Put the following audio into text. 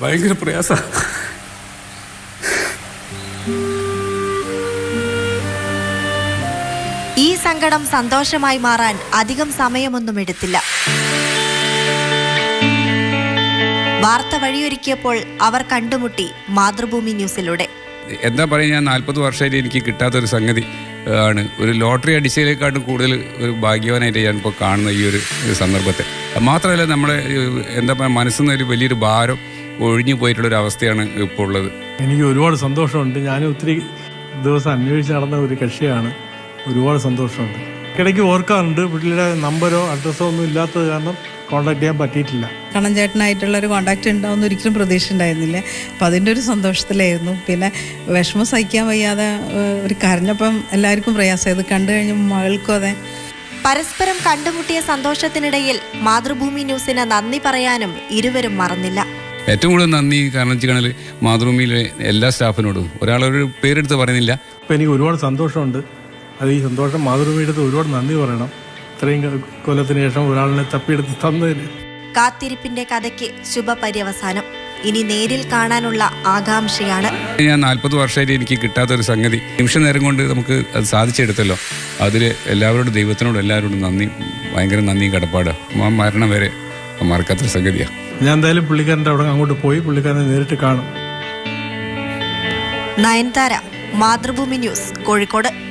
ഭയങ്കര പ്രയാസ. ഈ സങ്കടം സന്തോഷമായി മാറാൻ അധികം സമയമൊന്നും എടുത്തില്ല. വാർത്ത വഴിയൊരുക്കിയപ്പോൾ അവർ കണ്ടുമുട്ടി മാതൃഭൂമി ന്യൂസിലൂടെ. എന്താ പറയുക ഞാൻ നാൽപ്പത് വർഷമായിട്ട് എനിക്ക് കിട്ടാത്തൊരു സംഗതി ആണ്. ഒരു ലോട്ടറി അടിച്ചതിലേക്കാട്ടും കൂടുതൽ ഒരു ഭാഗ്യവാനായിട്ട് ഞാൻ ഇപ്പോൾ കാണുന്ന ഈ ഒരു സന്ദർഭത്തെ. മാത്രമല്ല നമ്മുടെ എന്താ പറയുക മനസ്സിൽ നിന്ന് ഒരു വലിയൊരു ഭാരം ഒഴിഞ്ഞു പോയിട്ടുള്ളൊരു അവസ്ഥയാണ് ഇപ്പോൾ ഉള്ളത് എനിക്ക് ഒരുപാട് സന്തോഷമുണ്ട്. ഞാൻ ഒത്തിരി ദിവസം അന്വേഷിച്ച് നടന്ന ഒരു കക്ഷിയാണ്. ഒരുപാട് സന്തോഷമുണ്ട്. ഇടയ്ക്ക് ഓർക്കാറുണ്ട് പുള്ളിയുടെ നമ്പരോ അഡ്രസ്സോ ഒന്നും ഇല്ലാത്തത് കാരണം കോൺടാക്ട് ചെയ്യാൻ പറ്റിയിട്ടില്ല. കണ്ണൻ ചേട്ടനായിട്ടുള്ള ഒരു കോണ്ടാക്ട് ഉണ്ടാവും ഒരിക്കലും പ്രതീക്ഷ ഉണ്ടായിരുന്നില്ല അപ്പം അതിന്റെ ഒരു സന്തോഷത്തിലായിരുന്നു. പിന്നെ വിഷമം സഹിക്കാൻ വയ്യാതെ ഒരു കരഞ്ഞപ്പം എല്ലാവർക്കും പ്രയാസം. ഇത് കണ്ടു കഴിഞ്ഞ മകൾക്കും അതെ. പരസ്പരം കണ്ടുമുട്ടിയ സന്തോഷത്തിനിടയിൽ മാതൃഭൂമി ന്യൂസിന് നന്ദി പറയാനും ഇരുവരും മറന്നില്ല. ഏറ്റവും കൂടുതൽ നന്ദി കാരണം വെച്ചാൽ മാതൃഭൂമിയിലെ എല്ലാ സ്റ്റാഫിനോടും. ഒരാളൊരു പേരെടുത്ത് പറയുന്നില്ല. അപ്പം എനിക്ക് ഒരുപാട് സന്തോഷമുണ്ട്. അത് ഈ സന്തോഷം മാതൃഭൂമിയുടെ അടുത്ത് ഒരുപാട് നന്ദി പറയണം. ഇത്രയും കൊല്ലത്തിന് ശേഷം ഒരാളിനെ തപ്പിയെടുത്ത് തന്നതിന്. കാത്തിരിപ്പിന്റെ കഥയ്ക്ക് ശുഭപര്യവസാനം. ഇനി നേരിൽ കാണാനുള്ള ആകാംക്ഷയാണ്. ഞാൻ നാൽപ്പത് വർഷമായിട്ട് എനിക്ക് കിട്ടാത്ത ഒരു സംഗതി. നിമിഷ നേരം കൊണ്ട് നമുക്ക് അത് സാധിച്ചെടുത്തല്ലോ. അതിൽ എല്ലാവരോടും ദൈവത്തിനോടും എല്ലാവരോടും നന്ദി ഭയങ്കര നന്ദി കടപ്പാട്. മരണം വരെ മറക്കാത്തൊരു സംഗതിയാണ് ഞാൻ എന്തായാലും പുള്ളിക്കാരന്റെ അവിടെ അങ്ങോട്ട് പോയി പുള്ളിക്കാരനെ നേരിട്ട് കാണും. നയൻതാര മാതൃഭൂമി ന്യൂസ് കോഴിക്കോട്.